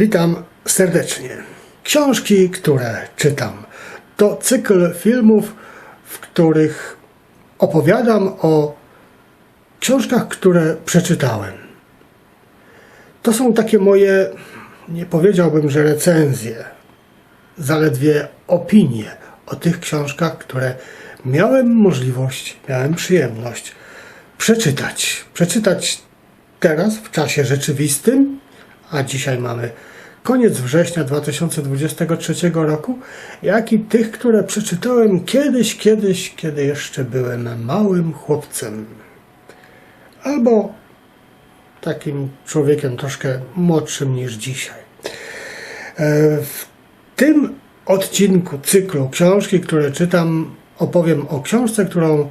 Witam serdecznie. Książki, które czytam, to cykl filmów, w których opowiadam o książkach, które przeczytałem. To są takie moje, nie powiedziałbym, że recenzje, zaledwie opinie o tych książkach, które miałem możliwość, miałem przyjemność przeczytać. Przeczytać teraz, w czasie rzeczywistym, a dzisiaj mamy koniec września 2023 roku, jak i tych, które przeczytałem kiedyś, kiedyś, kiedy jeszcze byłem małym chłopcem. Albo takim człowiekiem troszkę młodszym niż dzisiaj. E, W tym odcinku cyklu książki, które czytam, opowiem o książce, którą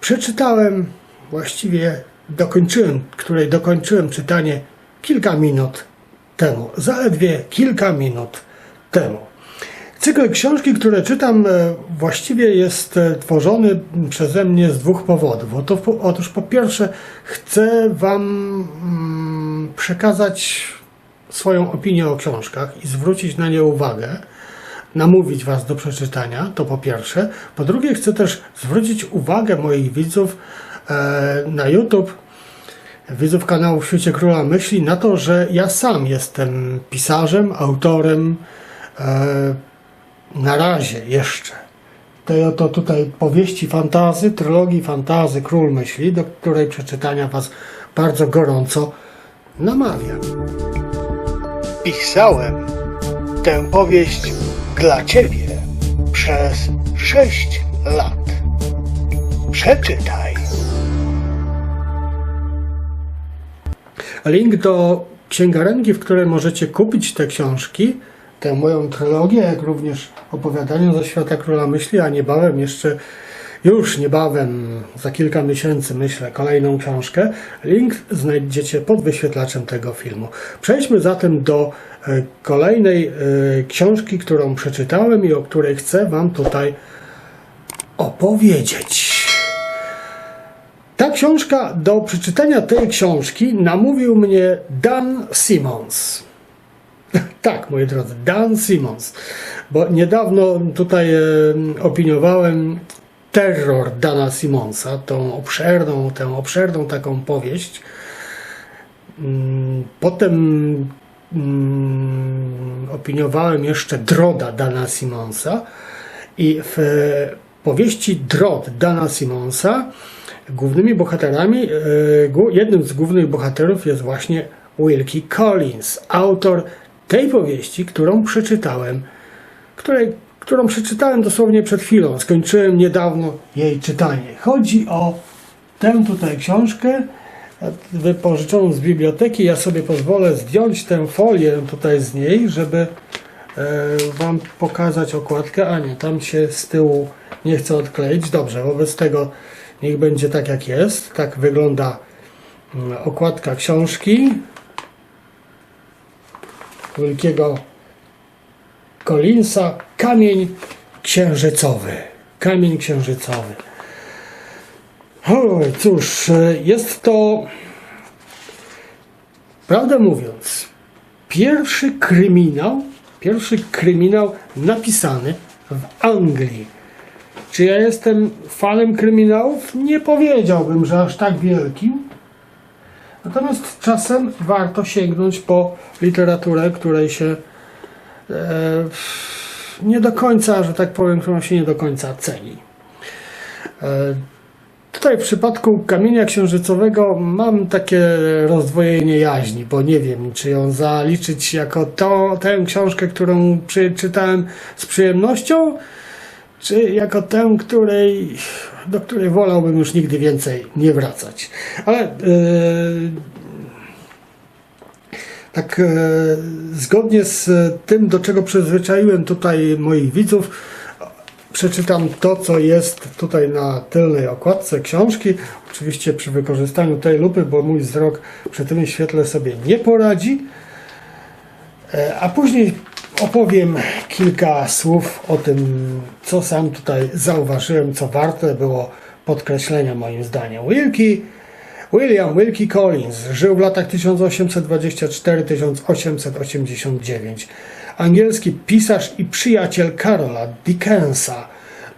przeczytałem, właściwie dokończyłem, której dokończyłem czytanie kilka minut temu, zaledwie kilka minut temu. Cykl książki, które czytam, e, właściwie jest e, tworzony przeze mnie z dwóch powodów. Otóż po pierwsze, chcę Wam mm, przekazać swoją opinię o książkach i zwrócić na nie uwagę, namówić Was do przeczytania, to po pierwsze. Po drugie, chcę też zwrócić uwagę moich widzów e, na YouTube, widzów kanału w świecie Króla Myśli, na to, że ja sam jestem pisarzem, autorem, e, na razie jeszcze tej oto tutaj powieści fantazy, trylogii fantazy Król Myśli, do której przeczytania Was bardzo gorąco namawiam. Pisałem tę powieść dla Ciebie przez sześć lat. Przeczytaj. Link do księgarenki, w której możecie kupić te książki, tę moją trylogię, jak również opowiadanie ze świata Króla Myśli, a niebawem jeszcze, już niebawem, za kilka miesięcy myślę, kolejną książkę. Link znajdziecie pod wyświetlaczem tego filmu. Przejdźmy zatem do e, kolejnej e, książki, którą przeczytałem i o której chcę Wam tutaj opowiedzieć. Ta książka, do przeczytania tej książki namówił mnie Dan Simmons. Tak, moi drodzy, Dan Simmons. Bo niedawno tutaj opiniowałem terror Dana Simmonsa, tą obszerną, tę obszerną taką powieść. Mm, Potem mm, opiniowałem jeszcze Droda Dana Simmonsa i w e, powieści Drod Dana Simmonsa głównymi bohaterami, e, jednym z głównych bohaterów jest właśnie Wilkie Collins, autor tej powieści, którą przeczytałem, której, którą przeczytałem dosłownie przed chwilą. Skończyłem niedawno jej czytanie. Chodzi o tę tutaj książkę wypożyczoną z biblioteki. Ja sobie pozwolę zdjąć tę folię tutaj z niej, żeby e, Wam pokazać okładkę. A nie, tam się z tyłu nie chcę odkleić. Dobrze, wobec tego niech będzie tak jak jest. Tak wygląda mm, okładka książki wielkiego Collinsa Kamień księżycowy. Kamień księżycowy. Oj, cóż, jest to, prawdę mówiąc, pierwszy kryminał, pierwszy kryminał napisany w Anglii. Czy ja jestem fanem kryminałów? Nie powiedziałbym, że aż tak wielkim. Natomiast czasem warto sięgnąć po literaturę, której się e, nie do końca, że tak powiem, którą się nie do końca ceni. E, tutaj w przypadku kamienia księżycowego mam takie rozdwojenie jaźni, bo nie wiem, czy ją zaliczyć jako to, tę książkę, którą przeczytałem z przyjemnością, czy jako tę, której, do której wolałbym już nigdy więcej nie wracać. Ale e, tak e, zgodnie z tym, do czego przyzwyczaiłem tutaj moich widzów, przeczytam to, co jest tutaj na tylnej okładce książki. Oczywiście przy wykorzystaniu tej lupy, bo mój wzrok przy tym świetle sobie nie poradzi. E, A później opowiem kilka słów o tym, co sam tutaj zauważyłem, co warte było podkreślenia moim zdaniem. Wilkie, William Wilkie Collins żył w latach 1824-1889. Angielski pisarz i przyjaciel Karola Dickensa.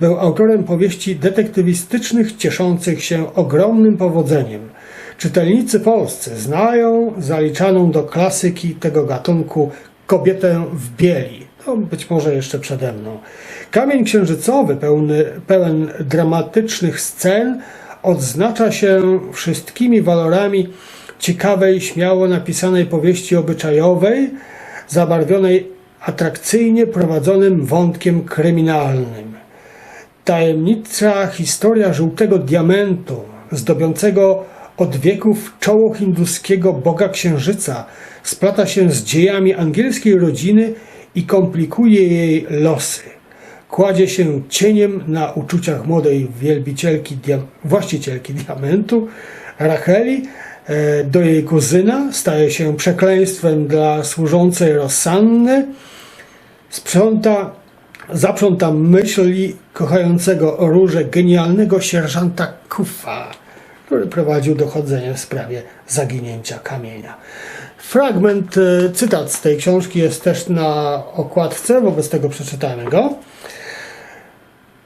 Był autorem powieści detektywistycznych cieszących się ogromnym powodzeniem. Czytelnicy polscy znają zaliczaną do klasyki tego gatunku kobietę w bieli. Być może jeszcze przede mną. Kamień księżycowy, pełny, pełen dramatycznych scen, odznacza się wszystkimi walorami ciekawej, śmiało napisanej powieści obyczajowej, zabarwionej atrakcyjnie prowadzonym wątkiem kryminalnym. Tajemnicza historia żółtego diamentu, zdobiącego od wieków czoło hinduskiego boga księżyca, splata się z dziejami angielskiej rodziny i komplikuje jej losy. Kładzie się cieniem na uczuciach młodej wielbicielki, właścicielki diamentu, Racheli, e, do jej kuzyna, staje się przekleństwem dla służącej Rosanny, sprząta, zaprząta myśli kochającego róże genialnego sierżanta Kufa, który prowadził dochodzenie w sprawie zaginięcia kamienia. Fragment, e, cytat z tej książki jest też na okładce, wobec tego przeczytamy go.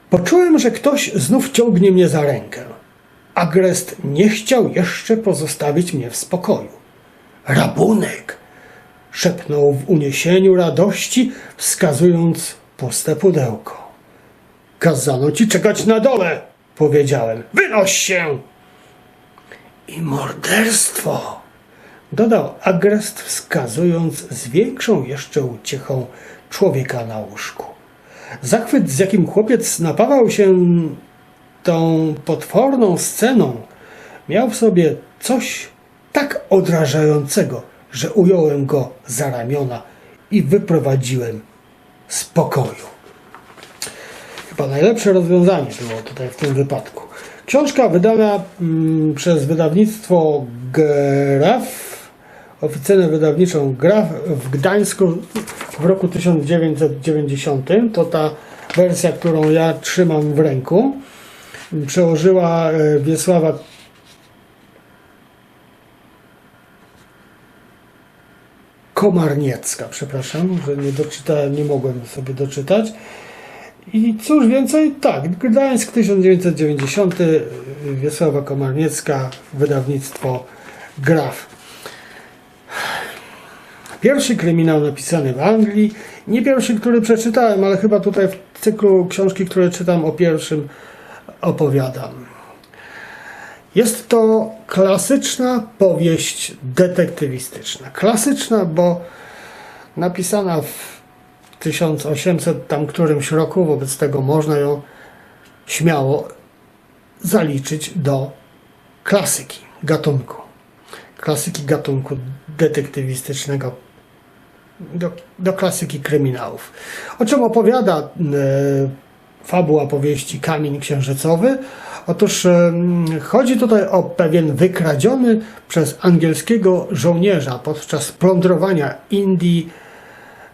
Poczułem, że ktoś znów ciągnie mnie za rękę. Agrest nie chciał jeszcze pozostawić mnie w spokoju. Rabunek! szepnął w uniesieniu radości, wskazując puste pudełko. Kazano ci czekać na dole, powiedziałem. Wynoś się! I morderstwo! Dodał Agrest, wskazując z większą jeszcze uciechą człowieka na łóżku. Zachwyt, z jakim chłopiec napawał się tą potworną sceną, miał w sobie coś tak odrażającego, że ująłem go za ramiona i wyprowadziłem z pokoju. Chyba najlepsze rozwiązanie było tutaj w tym wypadku. Książka wydana mm, przez wydawnictwo Graf, oficynę wydawniczą Graf w Gdańsku w roku 1990. To ta wersja, którą ja trzymam w ręku. Przełożyła e, Wiesława Komarniecka, przepraszam, że nie doczytałem, nie mogłem sobie doczytać. I cóż więcej, tak, Gdańsk 1990, Wiesława Komarniecka, wydawnictwo Graf. Pierwszy kryminał napisany w Anglii, nie pierwszy, który przeczytałem, ale chyba tutaj w cyklu książki, które czytam o pierwszym opowiadam. Jest to klasyczna powieść detektywistyczna. Klasyczna, bo napisana w 1800 tam którymś roku, wobec tego można ją śmiało zaliczyć do klasyki gatunku. Klasyki gatunku detektywistycznego, do, do klasyki kryminałów. O czym opowiada e, fabuła powieści Kamień Księżycowy? Otóż em, chodzi tutaj o pewien wykradziony przez angielskiego żołnierza podczas plądrowania Indii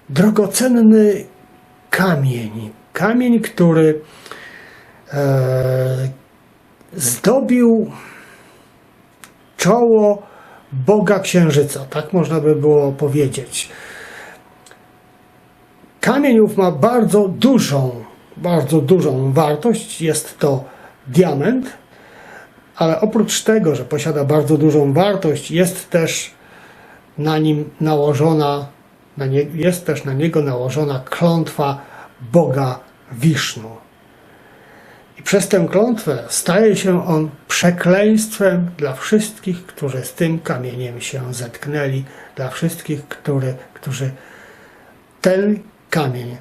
drogocenny kamień. Kamień, który e, zdobił czoło Boga Księżyca, tak można by było powiedzieć. Kamień ów ma bardzo dużą, bardzo dużą wartość. Jest to diament, ale oprócz tego, że posiada bardzo dużą wartość, jest też na nim nałożona, na nie, jest też na niego nałożona klątwa Boga Wisznu. I przez tę klątwę staje się on przekleństwem dla wszystkich, którzy z tym kamieniem się zetknęli, dla wszystkich, który, którzy ten kamień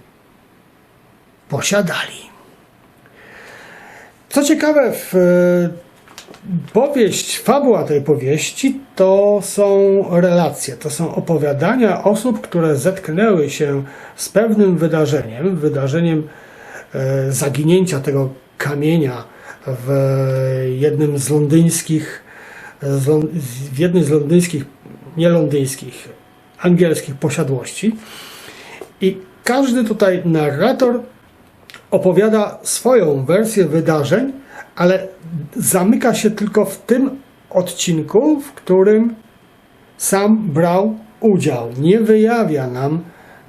posiadali. Co ciekawe, w, powieść, fabuła tej powieści to są relacje, to są opowiadania osób, które zetknęły się z pewnym wydarzeniem, wydarzeniem e, zaginięcia tego kamienia w jednym z londyńskich, w jednej z londyńskich, nie londyńskich, angielskich posiadłości. I każdy tutaj narrator opowiada swoją wersję wydarzeń, ale zamyka się tylko w tym odcinku, w którym sam brał udział. Nie wyjawia nam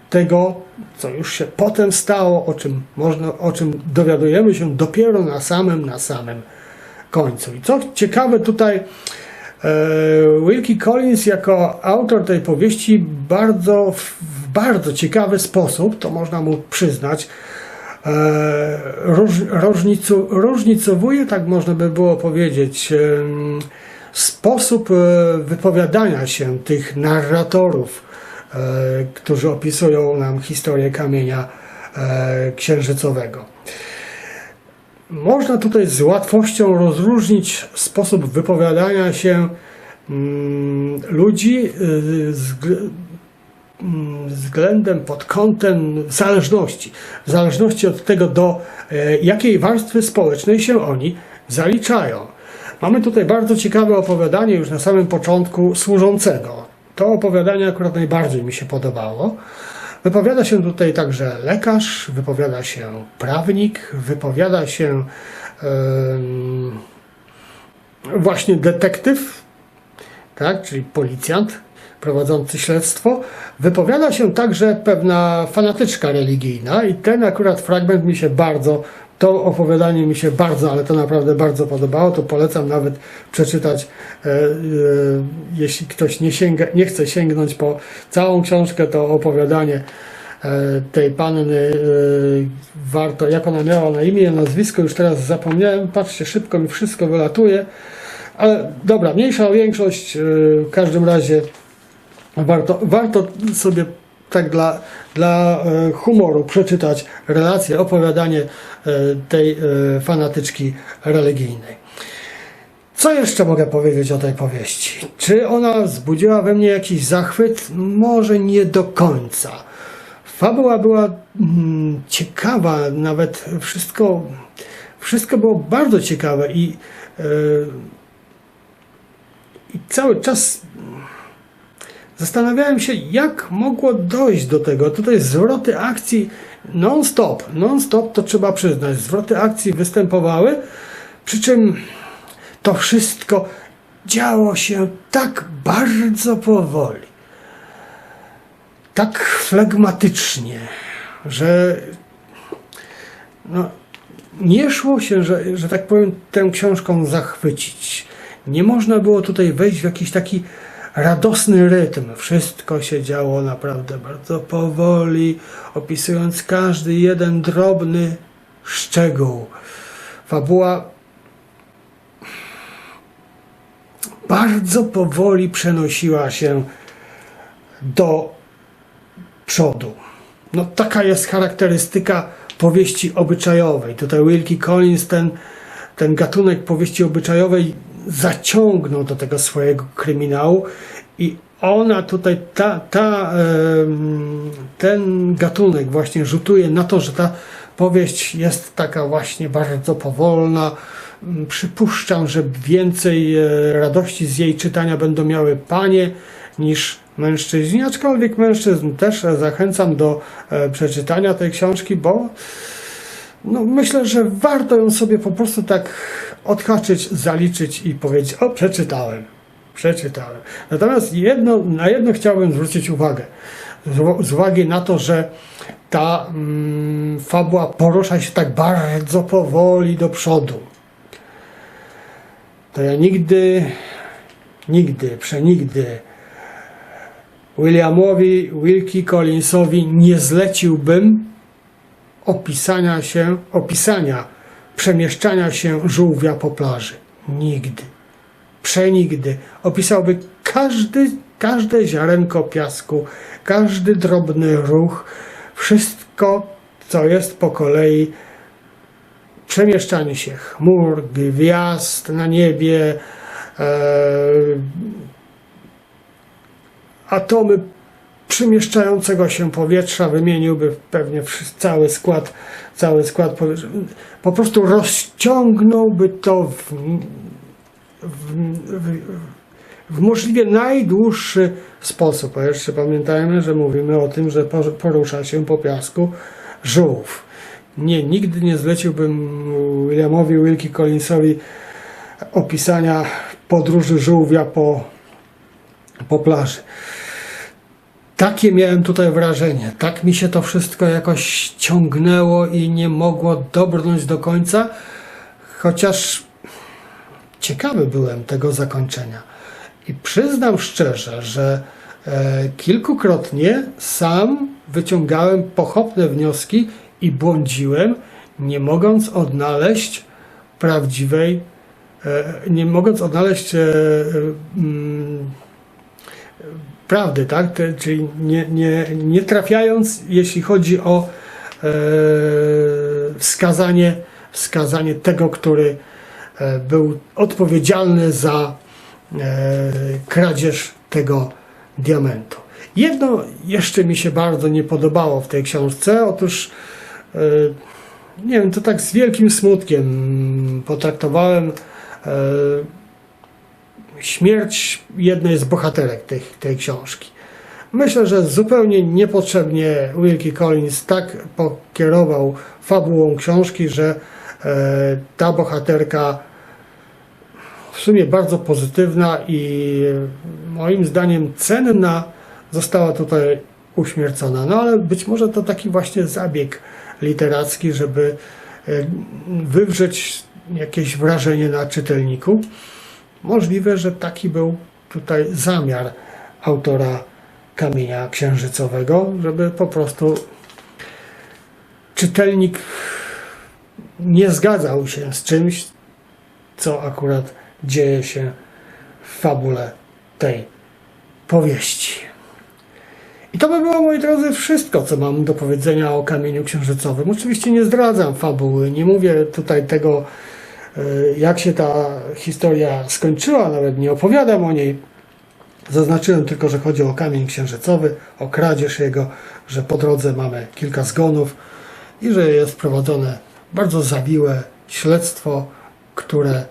tego, co już się potem stało, o czym, można, o czym dowiadujemy się dopiero na samym, na samym końcu. I co ciekawe tutaj, e, Wilkie Collins jako autor tej powieści bardzo, w bardzo ciekawy sposób, to można mu przyznać, różnicu, różnicowuje, tak można by było powiedzieć, sposób e, wypowiadania się tych narratorów, e, którzy opisują nam historię kamienia e, księżycowego. Można tutaj z łatwością rozróżnić sposób wypowiadania się mm, ludzi mm, względem pod kątem zależności. W zależności od tego, do e, jakiej warstwy społecznej się oni zaliczają. Mamy tutaj bardzo ciekawe opowiadanie już na samym początku służącego. To opowiadanie akurat najbardziej mi się podobało. Wypowiada się tutaj także lekarz, wypowiada się prawnik, wypowiada się em, właśnie detektyw, tak, czyli policjant prowadzący śledztwo. Wypowiada się także pewna fanatyczka religijna i ten akurat fragment mi się bardzo, to opowiadanie mi się bardzo, ale to naprawdę bardzo podobało, to polecam nawet przeczytać, e, e, jeśli ktoś nie, sięga, nie chce sięgnąć po całą książkę, to opowiadanie e, tej panny e, warto, jak ona miała na imię, nazwisko, już teraz zapomniałem, patrzcie, szybko mi wszystko wylatuje, ale dobra, mniejsza o większość, e, w każdym razie warto, warto sobie tak dla, dla e, humoru przeczytać relację, opowiadanie e, tej e, fanatyczki religijnej. Co jeszcze mogę powiedzieć o tej powieści? Czy ona wzbudziła we mnie jakiś zachwyt? Może nie do końca. Fabuła była mm, ciekawa, nawet wszystko, wszystko było bardzo ciekawe i, e, i cały czas Zastanawiałem się, jak mogło dojść do tego. Tutaj zwroty akcji non-stop, non-stop to trzeba przyznać. Zwroty akcji występowały, przy czym to wszystko działo się tak bardzo powoli, tak flegmatycznie, że no, nie szło się, że, że tak powiem, tę książką zachwycić. Nie można było tutaj wejść w jakiś taki radosny rytm. Wszystko się działo naprawdę bardzo powoli, opisując każdy jeden drobny szczegół. Fabuła bardzo powoli przenosiła się do przodu. No, taka jest charakterystyka powieści obyczajowej. Tutaj Wilkie Collins ten, ten gatunek powieści obyczajowej zaciągnął do tego swojego kryminału i ona tutaj, ta, ta, ten gatunek właśnie rzutuje na to, że ta powieść jest taka właśnie bardzo powolna. Mm, Przypuszczam, że więcej e, radości z jej czytania będą miały panie niż mężczyźni, aczkolwiek mężczyzn też zachęcam do e, przeczytania tej książki, bo no, myślę, że warto ją sobie po prostu tak odhaczyć, zaliczyć i powiedzieć, o przeczytałem, przeczytałem. Natomiast jedno, na jedno chciałbym zwrócić uwagę. Z, uwagi na to, że ta mm, fabuła porusza się tak bardzo powoli do przodu. To ja nigdy, nigdy, przenigdy Williamowi Wilkie Collinsowi nie zleciłbym opisania się, opisania przemieszczania się żółwia po plaży. Nigdy. Przenigdy. Opisałby każdy, każde ziarenko piasku, każdy drobny ruch, wszystko, co jest po kolei przemieszczanie się chmur, gwiazd na niebie, e, atomy przemieszczającego się powietrza, wymieniłby pewnie cały skład, cały skład powietrza. Po prostu rozciągnąłby to w, w, w, w możliwie najdłuższy sposób. A jeszcze pamiętajmy, że mówimy o tym, że por- porusza się po piasku żółw. Nie, nigdy nie zleciłbym Williamowi Wilkie Collinsowi opisania podróży żółwia po, po plaży. Takie miałem tutaj wrażenie. Tak mi się to wszystko jakoś ciągnęło i nie mogło dobrnąć do końca, chociaż ciekawy byłem tego zakończenia. I przyznam szczerze, że e, kilkukrotnie sam wyciągałem pochopne wnioski i błądziłem, nie mogąc odnaleźć prawdziwej, e, nie mogąc odnaleźć e, e, mm, prawdy, tak? Te, czyli nie, nie, nie trafiając, jeśli chodzi o e, wskazanie, wskazanie tego, który e, był odpowiedzialny za e, kradzież tego diamentu. Jedno jeszcze mi się bardzo nie podobało w tej książce, otóż e, nie wiem, to tak z wielkim smutkiem potraktowałem e, śmierć jednej z bohaterek tej, tej książki. Myślę, że zupełnie niepotrzebnie Wilkie Collins tak pokierował fabułą książki, że e, ta bohaterka w sumie bardzo pozytywna i e, moim zdaniem cenna została tutaj uśmiercona. No ale być może to taki właśnie zabieg literacki, żeby e, wywrzeć jakieś wrażenie na czytelniku. Możliwe, że taki był tutaj zamiar autora kamienia księżycowego, żeby po prostu czytelnik nie zgadzał się z czymś, co akurat dzieje się w fabule tej powieści. I to by było, moi drodzy, wszystko, co mam do powiedzenia o kamieniu księżycowym. Oczywiście nie zdradzam fabuły, nie mówię tutaj tego, jak się ta historia skończyła, nawet nie opowiadam o niej. Zaznaczyłem tylko, że chodzi o kamień księżycowy, o kradzież jego, że po drodze mamy kilka zgonów i że jest prowadzone bardzo zawiłe śledztwo, które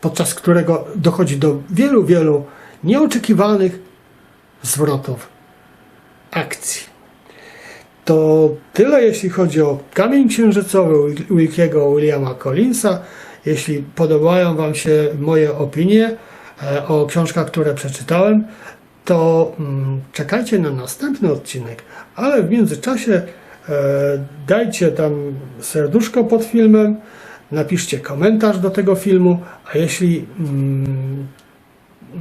podczas którego dochodzi do wielu, wielu nieoczekiwanych zwrotów. To tyle, jeśli chodzi o kamień księżycowy Wilkiego Williama Collinsa. Jeśli podobają Wam się moje opinie e, o książkach, które przeczytałem, to mm, czekajcie na następny odcinek, ale w międzyczasie e, dajcie tam serduszko pod filmem, napiszcie komentarz do tego filmu, a jeśli mm,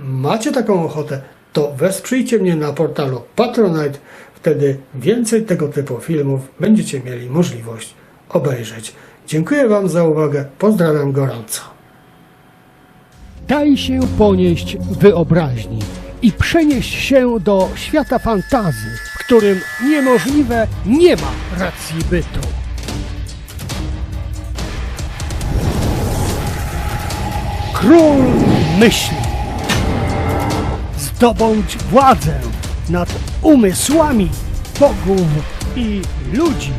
macie taką ochotę, to wesprzyjcie mnie na portalu Patronite. Wtedy więcej tego typu filmów będziecie mieli możliwość obejrzeć. Dziękuję Wam za uwagę. Pozdrawiam gorąco. Daj się ponieść wyobraźni i przenieść się do świata fantazy, w którym niemożliwe nie ma racji bytu. Król myśli. Zdobądź władzę nad umysłami bogów i ludzi.